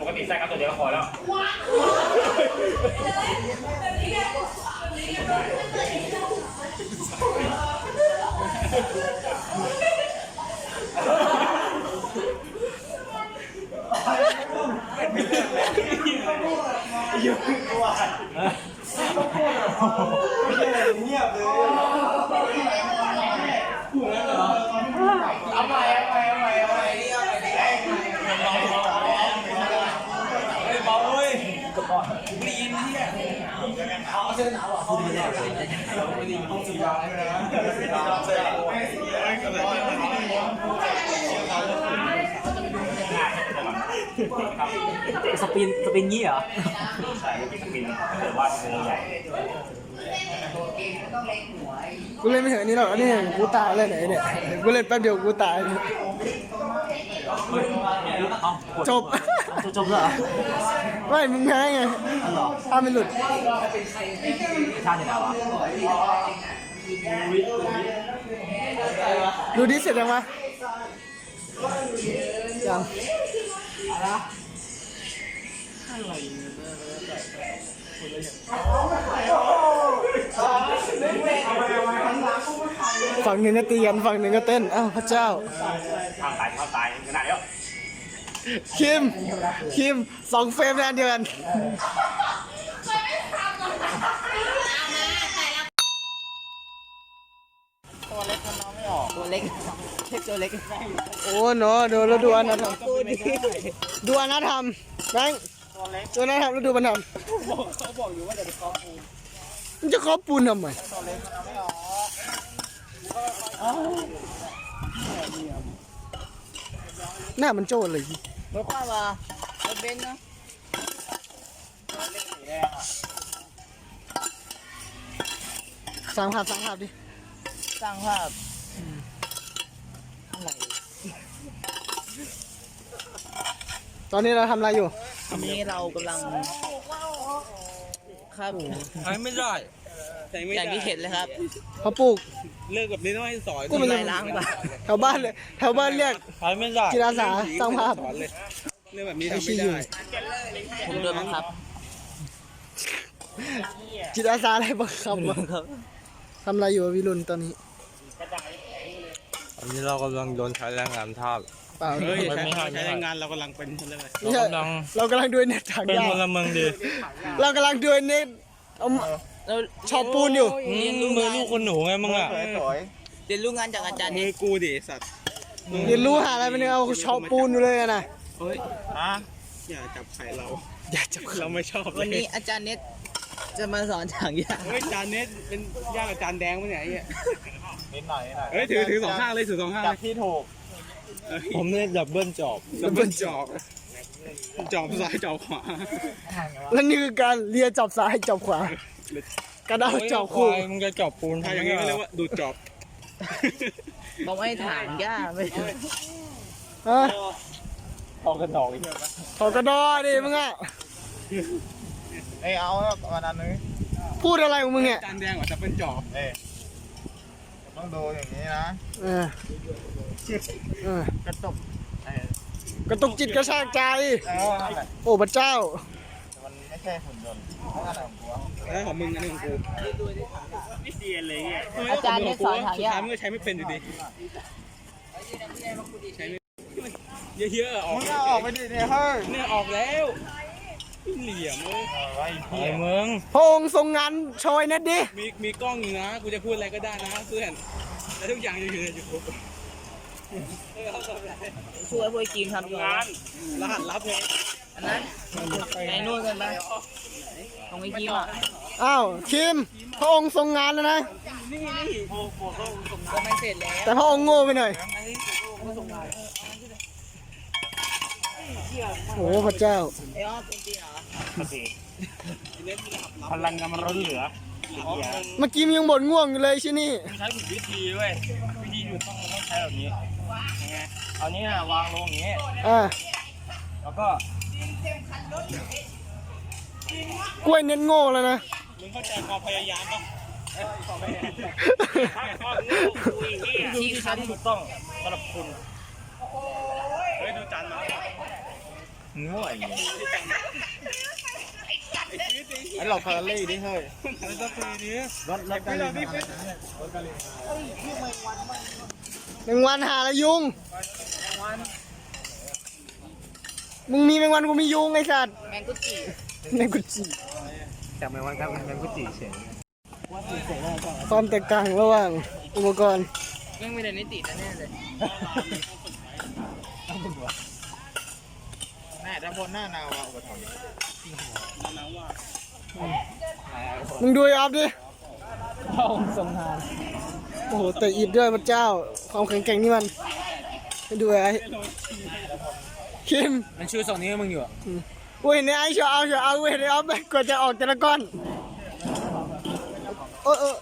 ปกติใส่ครับตัวเดียวก็พอแล้วเงียบเลย เอาใหม่เอาใหม่เอาใหม่เอาใหม่นี่เอาใหม่ดิ เบาเว้ย สปินสปินงี้เหรอใส่กินบินถ้าเกิดว่าเป็นใหญ่กูเล่นไม่ถึงอันนี้หรอกอันนี้กูตายเลยไหนเนี่ยกูเล่นแป๊บเดียวกูตายเนี่ยจบจบจบแล้วเหรอ ไม่มึงแพ้ไงถ้าไม่หลุดชาติไหนวะดูดิเสร็จยังวะยังฝั่งหนึ่งก็ตีกันฝั่งหนึ่งก็เต้น อ้าวพระเจ้าทางตายทางตายขนาดเดียว คิม คิมสองเฟรมในอันเดียวกัน ตัวเล็กเช็คตัวเล็กโอ้เนาะดูแล้วดูอนาธรรมดูอนาธรรมแบงค์ดูอนาธรรมแล้วดูบรรธรรมเขาบอกอยู่ว่าจะคาะปูนมันจะเคาะปูนทำไมหน้ามันโจ้เลย รถคว้ามารถเบนซ์นะสร้างภาพสร้างภาพดิสร้างภาพอะไรตอนนี้เราทำอะไรอยู่ อันนี้เรากำลังครับ ใช้ไม่ได้ใช้ไม่อย่างได้ที่เห็นเลยครับเขาปลูก เลิกกับนิดน้อยสอนกูไม่ทำรู้ลายล้างป่ะแถวบ้านเลยแถวบ้านเรียกใช้ไม่ได้จิตอาสาสร้างภาพ สอนเลยเรื่องแบบนี้ไอ้ทำชี้ไม่อยู่ได้ผมโดนบังคับ จิตอาสาอะไรบ้างครับวะครับทำอะไรอยู่วิรุณตอนนี้อันนี้เรากำลังโดนใช้แรงงานทาสเปล่าเฮ้ยไม่ใช้ไม่ให้ใช้แรงงานเรากำลังเป็นอะไรไม่ใช่เรากำลังเรากำลังดูเน็ตถังเป็นยาพลเมืองดี เรากำลังดูเน็ตเอามา เราชอบปูนอยู่ อืมมือลูกคนหนูไงมึงอะเรียนรู้งานจากอาจารย์มืนี่อกูดิสัตว์เรียนรู้หาอะไรไม่ได้เอาชอบปูนอยู่เลยอะนะเฮ้ยอย่าจับไข่เราอย่าจับเราไม่ชอบเลยวันนี้อาจารย์เน็ตจะมาสอนถางยาเฮ้ยจานเน็ตเป็นย่างกับจานแดงปะเนี่ยไอ้เหี้ยนิดหน่อยเฮ้ยถือถือสองข้างเลยถือสองข้างจากที่ถูกผมเนี่ยดับเบิลจอบดับเบิลจอบจอบซ้ายจอบขวา และนี่คือการเลียจับซ้ายจับขวา กระดาษจับคู่โอ้ยมึงจะจอบปูนถ้าอย่างนี้ก็เรียกว่าดูดจอบบอกให้ถางหญ้าไม่ฮะออกกระดอกอีกขอกระดอดิมึงอะเอ้ยเอาวันนั้นนึงพูดอะไรของมึงเนี่ยจานแดงกว่าจะเป็นจอบต้องดูอย่างนี้นะเออเออกระตุกกระตุกจิตกระชากใจเออนั่นแหละโอ้พระเจ้า มันไม่ใช่หุ่นยนต์นั่นแหละของกู แล้วของมึงอันนี้ของกูอาจารย์เน็ตสอนถางสุดหญ้าท้ายมึงก็ใช้ไม่เป็นอยู่ดีใช้ไม่เยอะๆออกมึงเอาออกไปดิเนี่ยเฮ้ยเนี่ยออกแล้วเหลี่ยมเลยไอ้มึงพระองค์ทรงงานโชยเน็ตดิ มีมีกล้องอยู่นะ กูจะพูดอะไรก็ได้นะเพื่อนแล้วทุกอย่างจะอยู่ในยูทูบช่วยพวกไอ้กีมทำอยู่นะรหัสลับไงอันนั้น ไอ้นู่นกันไปของไอ้กีมอะอ้าวคิมพระองค์ทรงงานแล้วนะ ก็ไม่เสร็จแล้วแต่พระองค์โง่ไปหน่อยโอ้พระเจ้า ไอ้อ้อเป็นจริงเหรอปกติพลังงานมันล้นเหลือเหลือเมื่อกี้มันยังบ่นง่วงอยู่เลยชินี่ใช้ผิดวิธีเว้ยวิธีอยู่ต้องต้องใช้แบบนี้ยังไงเอานี้นะวางลงอย่างนี้อ่าแล้วก็ กล้วยเน็ตโง่แล้วนะมึงเข้าใจความพยายามป่ะวิธีที่ใช้ที่ถูกต้องสำหรับคุณเฮ้ยดูจานมาง่วยไอ้หลอกคาร์ลี่ดิเฮ้ยแล้วจะปีนี้รถรถกันเลยแมงวันหาละยุงมึง มีแมงวันกูมียุงไอ้สัตว์แมงกุจิแมงกุจิจับแมงวันครับแมงกุจิเฉยความแตกต่างระหว่างอุปกรณ์แม่งไม่ได้นิติแน่เลยแม่ถ้าพ้นหน้าหนาวอะอุปถัมภ์มึงดูไอ้ออฟดิเข้าสงทานโอ้โหแต่อิดด้วยพระเจ้า ความแข็งแกร่งนี่มันไปดูไอ้ คิมมันชื่อสองนี้ให้มึงอยู่อะกูเห็นไอ้เชียวเอาเชียวเอากูเห็นไอ้ออฟแบบกว่าจะออกแต่ละก้อน เออเออ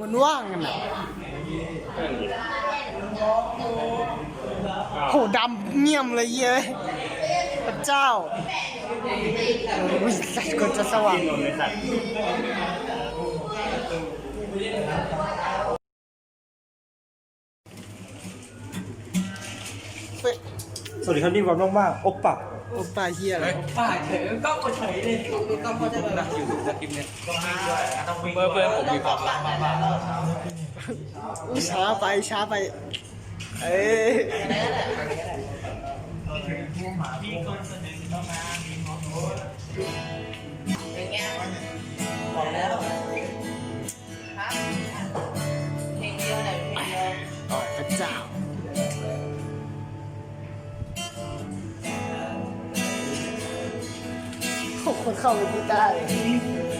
มันว่างกันอะโหดำเมี่ยมเลยเย้ยพระเจ้าวิสัตว์ก็จะสว่างสวัสดีครับนี่วันมากๆอบปัก โอ้ป่าเฮียอะไรป้าเฉยก็กดเฉยเลยก็พอจะแบบอยู่ดูสคริปต์เนี่ยเพื่อนเพื่อนผมมีความรักอุ๊ยช้าไปช้าไป เอ้ยพ โอ้ค